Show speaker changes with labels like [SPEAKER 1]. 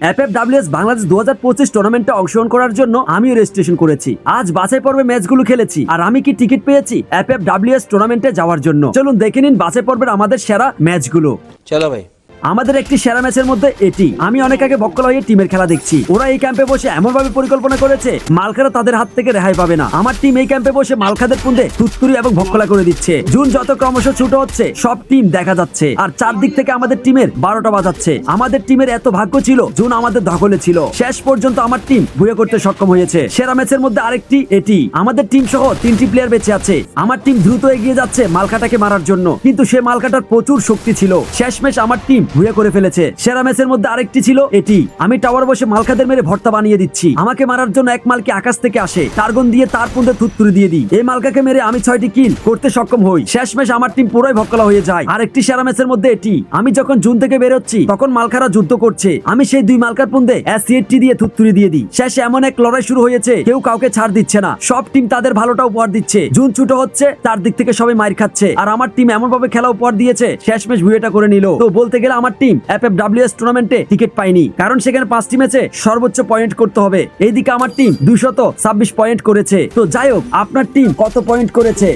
[SPEAKER 1] F F WS Bangladesh দু হাজার পঁচিশ টুর্নামেন্টে অংশগ্রহণ করার জন্য আমিও রেজিস্ট্রেশন করেছি। আজ বাছাই পর্বে ম্যাচগুলো খেলেছি। আর আমি কি টিকিট পেয়েছি? এফ এফ ডাব্লিউএস টুর্নামেন্টে যাওয়ার জন্য। চলুন দেখে নিন বাছাই পর্বের আমাদের সেরা ম্যাচগুলো
[SPEAKER 2] চলো ভাই।
[SPEAKER 1] আমাদের একটি সেরা ম্যাচের মধ্যে এটি। আমি অনেক আগে বক্কলা হয়ে টিমের খেলা দেখছি। ওরা এই ক্যাম্পে বসে এমন ভাবে পরিকল্পনা করেছে, মালখারা তাদের হাত থেকে রেহাই পাবে না। আমার টিম এই ক্যাম্পে বসে মালখাদের পুন্দে তুত্তুরি এবং ভক্কলা করে দিচ্ছে। জুন যত ক্রমশ ছোট হচ্ছে, সব টিম দেখা যাচ্ছে। আর চারদিক থেকে আমাদের টিমের বারোটা বাজাচ্ছে। আমাদের টিমের এত ভাগ্য ছিল, জুন আমাদের দখলে ছিল। শেষ পর্যন্ত আমার টিম ভুয়ে করতে সক্ষম হয়েছে। সেরা ম্যাচের মধ্যে আরেকটি, এটি। আমাদের টিম সহ তিনটি প্লেয়ার বেঁচে আছে। আমার টিম দ্রুত এগিয়ে যাচ্ছে মালকাটাকে মারার জন্য। কিন্তু সে মালকাটার প্রচুর শক্তি ছিল। শেষ ম্যাচ আমার টিম ভুয়ে করে ফেলেছে। সেরা ম্যাচের মধ্যে আরেকটি ছিল এটি। আমি টাওয়ার বসে মালকাদের মেরে ভর্তা বানিয়ে দিচ্ছি। আমাকে মারার জন্য এক মালকে আকাশ থেকে আসে। টার্গন দিয়ে তার পুন্দে থুত্তুরি দিয়ে দিই। এই মালকাকে মেরে আমি ছয়টি কিল করতে সক্ষম হই। শেষ ম্যাচ আমার টিম পুরোই ভক্কলা হয়ে যায়। আরেকটি সেরা ম্যাচের মধ্যে এটি। আমি যখন জুন থেকে বেরোচ্ছি, তখন মালকারা যুদ্ধ করছে। আমি সেই দুই মালকার পুন্দে অ্যাসিএডটি দিয়ে থুত্তুরি দিয়ে দিই। শেষে এমন এক লড়াই শুরু হয়েছে, কেউ কাউকে ছাড় দিচ্ছে না। সব টিম তাদের ভালোটা উপহার দিচ্ছে। জুন ছুটো হচ্ছে, তার দিক থেকে সবাই মার খাচ্ছে। আর আমার টিম এমন ভাবে খেলা উপহার দিয়েছে শেষ ম্যাচ ভুয়েটা করে নিল। তো বলতে গেলে আমার team F F W S টুর্নামেন্টে টিকিট পাইনি। কারণ সেখানে পাঁচটি ম্যাচে সর্বোচ্চ পয়েন্ট করতে হবে। এইদিকে আমার টিম দুশত ছাব্বিশ পয়েন্ট করেছে। তো যাই হোক, আপনার টিম কত পয়েন্ট করেছে?